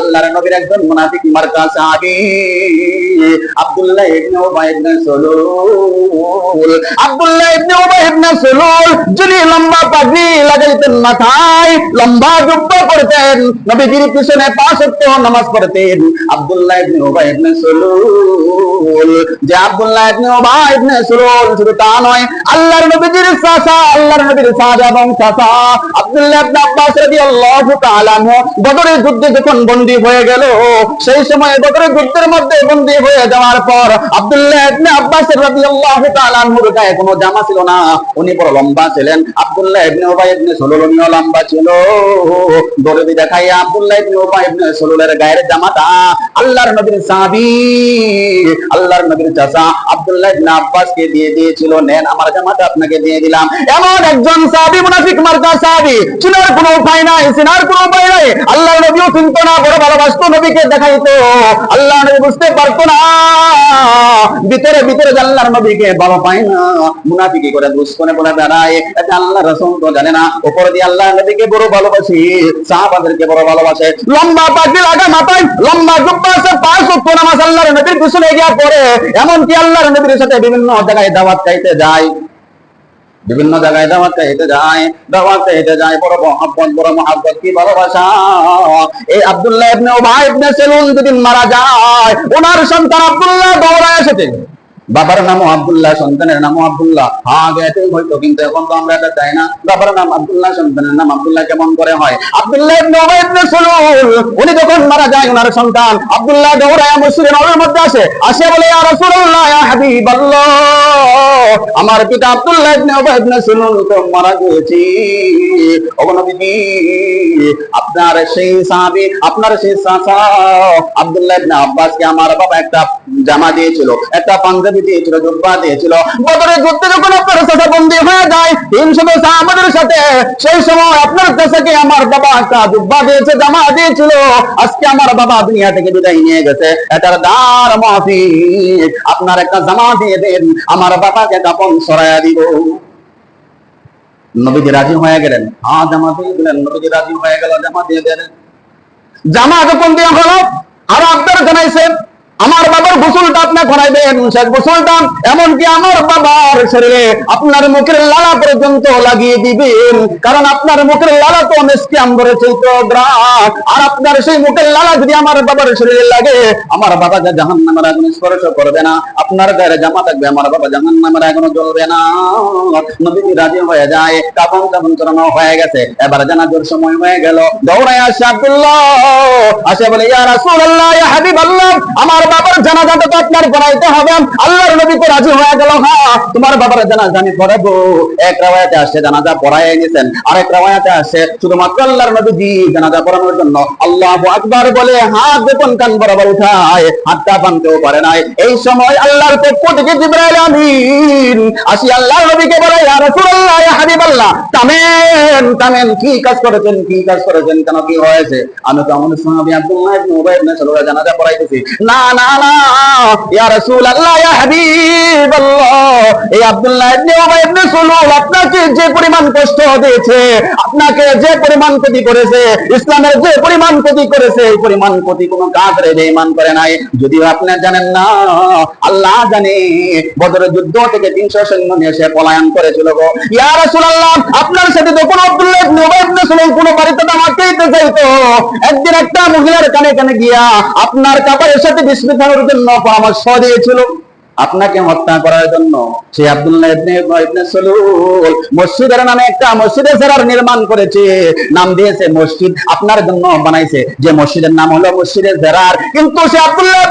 আল্লাহর নবীর একজন মুনাফিক মার্কা সাহাবী আব্দুল্লাহ ইবনে উবাই ইবনে সুলুল। আব্দুল্লাহ ইবনে উবাই ইবনে সুলুল, যিনি লম্বা পাগড়ি লাগাইতেন মাথায়, লম্বা জুব্বা পরতেন নবীজির পিছনে পাঁচ ওয়াক্ত নামাজ পড়তেন। আব্দুল্লাহ ইবনে উবাই ইবনে সুলুল। যে আব্দুল্লাহ ইবনে উবাই ইবনে সুলুল, শুধু তা নয়, আল্লাহর নবীজির চাচা, আল্লাহর নবীর সাহাবা এবং চাচা আব্দুল্লাহ ইবনে আব্বাস রাদিয়াল্লাহু তাআলা বদরের যুদ্ধে যখন বন্দী হয়ে গেল, সেই সময় বদরের যুদ্ধের মধ্যে বন্দী হয়ে যাওয়ার পর আব্দুল্লাহ ইবনে আব্বাস রাদিয়াল্লাহু তাআলা গায়ে কোনো জামা ছিল না। উনি বড় লম্বা ছিলেন। আব্দুল্লাহ ইবনে উবাই ইবনে সুলুল উনিও ছিল। দরদি দেখাই আব্দুল্লাহ ইবনে উবাই ইবনে সুলুলের গায়ের জামাটা আল্লাহর নবীর সাহাবী, আল্লাহর নবীর চাচা আব্দুল্লাহ ইবনে আব্বাসকে দিয়ে দিয়েছিল, নেন, আমার আপনাকে দিয়ে দিলাম। এমন একজন মুনাফিক মার্কা চিনার কোনো উপায় নাই, চিনার কোনো উপায় নাই। আল্লাহর নবীও চিনত না, বড় ভালোবাসতো নবীকে দেখাইতো। আল্লাহ নবী বুঝতে পারতো না, ভিতরে ভিতরে নবীকে ভালো পায় না। মুনাফিকি করে দুষ্কনে বলে বেড়ায়। এটা আল্লাহ তো জানে না উপর দিয়ে আল্লাহ নবীকে বড় ভালোবাসি, সাহাবাদেরকে বড় ভালোবাসে। লম্বা মাথায়, লম্বা জুব্বা পাঁচ নামাজ আল্লাহর নবীর পিছনে গিয়া পড়ে। এমনকি আল্লাহর নবীর সাথে বিভিন্ন জায়গায় দাওয়াত খাইতে যায়। বিভিন্ন জায়গায় দাওয়াত খাইতে যায়, দাওয়াত খাইতে যায়। বড় মহাব্বত বড় মহাব্বত, কি ভালোবাসা? এই আব্দুল্লাহ ইবনে উবাই ইবনে সেলুন যেদিন মারা যায়। ওনার সন্তান আব্দুল্লাহ দৌড়ায় এসেছে। বাবার নামও আব্দুল্লাহ, সন্তানের নামও আব্দুল্লাহ। হ্যাঁ গেছে হয়তো কিন্তু এখন তো আমরা এটা চাই না। বাবার নাম আব্দুল্লাহ, সন্তানের নাম আব্দুল্লাহ কেমন করে হয়? আব্দুল্লাহ উনি যখন মারা যায় ওনার সন্তান, আব্দুল্লাহ দৌড়ায় মসজিদের মধ্যে আসে। আসে বলে রাসূলুল্লাহ, ইয়া হাবিবাল্লাহ। আমার পিতা আব্দুল্লাহ ইবনে উবাই সুলুল তো মারা গেছে ওগো নবীজি, আপনার সেই আপনার সেই আব্দুল্লাহ ইবনে আব্বাসকে আমার বাবা একটা জামা দিয়েছিল, একটা পাঞ্জাবি দিয়েছিল, জুব্বা দিয়েছিল। বদরের যুদ্ধে যখন আপনার চাচা বন্দী হয়ে যায় তিনশো আমাদের সাথে, সেই সময় আপনার চাচাকে আমার বাবা একটা জুব্বা দিয়েছে, জামা দিয়েছিল? আজকে আমার বাবা দুনিয়া থেকে বিদায় নিয়ে গেছে। এটার দার মাফিক আপনার একটা জামা দিয়ে দেন, আমার বাবাকে কাপন সরাইয়া দিব। নবীজি রাজি হয়ে গেলেন। হ্যাঁ জামা দিয়ে দিলেন, নবীজি রাজি হয়ে গেল, জামা দিয়ে দিলেন। জামা যখন দেওয়া হলো, আর আবদার জানাইছেন আমার বাবার গোসলটা আপনি করাইবেন শেষ গোসলটা। এমনকি আমার বাবার শরীরে আপনার মুখের লালা পর্যন্ত লাগিয়ে দিবেন। কারণ আপনার মুখের লালা তো মিষ্টি আম্বরে চৈত গ্রাম আর আপনার সেই মুখের লালা যদি আমার বাবার শরীরে লাগে, আমার বাবা যা জাহান নামের আগুন স্পর্শ করবে না, আপনার গায়ে জামা থাকবে, আমার বাবা জাহান নামের আগুন জ্বলবে না। নবীজি রাজি হয়ে যায়? কাপন কাপন করানো হয়ে গেছে। এবার জানাজোর সময় হয়ে গেল। দৌড়ায় আসে আব্দুল্লাহ। আসে বলে, ইয়া রাসূলুল্লাহ, ইয়া হাবিবাল্লাহ, আমার বাবার জানাজাটা তো আপনার পড়াইতে হবে। আল্লাহর নবী তো রাজি হয়ে গেল হ্যাঁ তোমার বাবার জানাজা আমি পড়াবো। এক রাওয়ায়াতে আসছে জানাজা পড়াই এনেছেন আরেক রাওয়ায়াতে আসছে শুধুমাত্র আল্লাহর নবীজি জানাজা পড়ানোর জন্য। আল্লাহু আকবার বলে, হাত বেতন কান বরাবর উঠায়, হাতটা বানতেও পারে নাই। এই সময় আল্লাহর পক্ষ থেকে জিবরাইল আমিন আসি আল্লাহর নবীকে বলে, ইয়া রাসূলুল্লাহ, ইয়া হাবিবাল্লাহ। তামেন তামেন, কি কাজ করেছেন, কি কাজ করেছেন, কেন কি হয়েছে? আমি তো আমার সাহাবী আব্দুল্লাহ ইবনে উবাই ইবনে সালুল জানাজা পড়াইতেছি। না না না, ইয়া রাসূলুল্লাহ, ইয়া হাবিবাল্লাহ। এই আব্দুল্লাহ ইবনে উবাই ইবনে সালুল আপনাকে যে পরিমাণ কষ্ট দিয়েছে, আপনাকে যে পরিমাণ ক্ষতি করেছে, ইসলামের যে পরিমাণ ক্ষতি করেছে, এই পরিমাণ ক্ষতি কোনো কাফের বেঈমান করে নাই। যদিও আপনি জানেন না, আল্লাহ জানে বদর যুদ্ধ থেকে তিনশো সৈন্য নিয়ে সে পলায়ন করেছিল গো। ইয়া রাসূলুল্লাহ, আপনার সাথে তো কোনো আব্দুল্লাহ ইবনে উবাই কোনো বাড়িতে আমাকে দিতে চাইতো একদিন একটা মহিলার কানে কানে গিয়া আপনার কাপড়ের সাথে বিস্মিতানোর জন্য পরামর্শ দিয়েছিল। আপনাকে হত্যা করার জন্য সে আব্দুল্লাহ মসজিদের নামে একটা মসজিদে জেরার নির্মাণ করেছে। নাম দিয়েছে মসজিদ। আপনার জন্য বানাইছে। যে মসজিদের নাম হলো মসজিদে জেরার কিন্তু সে আব্দুল্লাহ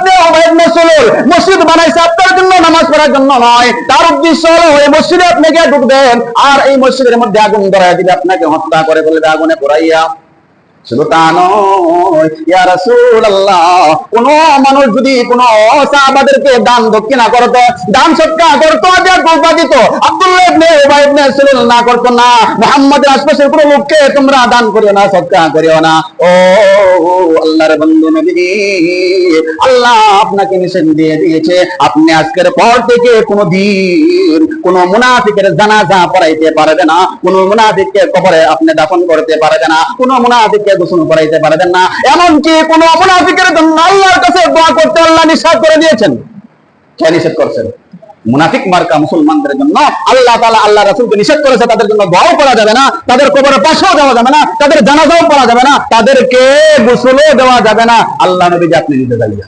মসজিদ বানাইছে আপনার জন্য নামাজ পড়ার জন্য নয়। তার উদ্দেশ্য হলো এই মসজিদে আপনাকে ঢুকবেন। আর এই মসজিদের মধ্যে আগুন ধরাই দিলে আপনাকে হত্যা করে বলে আগুনে পড়াইয়া শুধু তা কোন মানুষ যদি কোন দান দক্ষিণা করতো, দান করতো গোপা দিত না করতো না। আশপাশের লোককে তোমরা দান করিও না, সৎকার করিও না। ও আল্লাহর বন্ধু নবী আল্লাহ আপনাকে নিষেধ দিয়ে দিয়েছে। আপনি আজকের পর থেকে কোনো দিন কোন মুনাফিকের জানাজা পড়াইতে পারবে না, কোন মুনাফিককে কবরে আপনি দাফন করতে পারবে না, কোন মুনাফিককে গোসল করাইতে পারবেন না। এমনকি কোন মুনাফিকের জন্য আল্লাহর কাছে দোয়া করতে আল্লাহ নিষেধ করে দিয়েছেন। কে নিষেধ করছেন? মুনাফিক মার্কা মুসলমানদের জন্য আল্লাহ তাআলা আল্লাহ রাসূলকে নিষেধ করেছে, তাদের জন্য দোয়াও করা যাবে না, তাদের কবরের পাশেও দেওয়া যাবে না, তাদের জানাজাও পড়া যাবে না, তাদেরকে গোসলও দেওয়া যাবে না। আল্লাহ নবী আপনি দিতে যাইয়া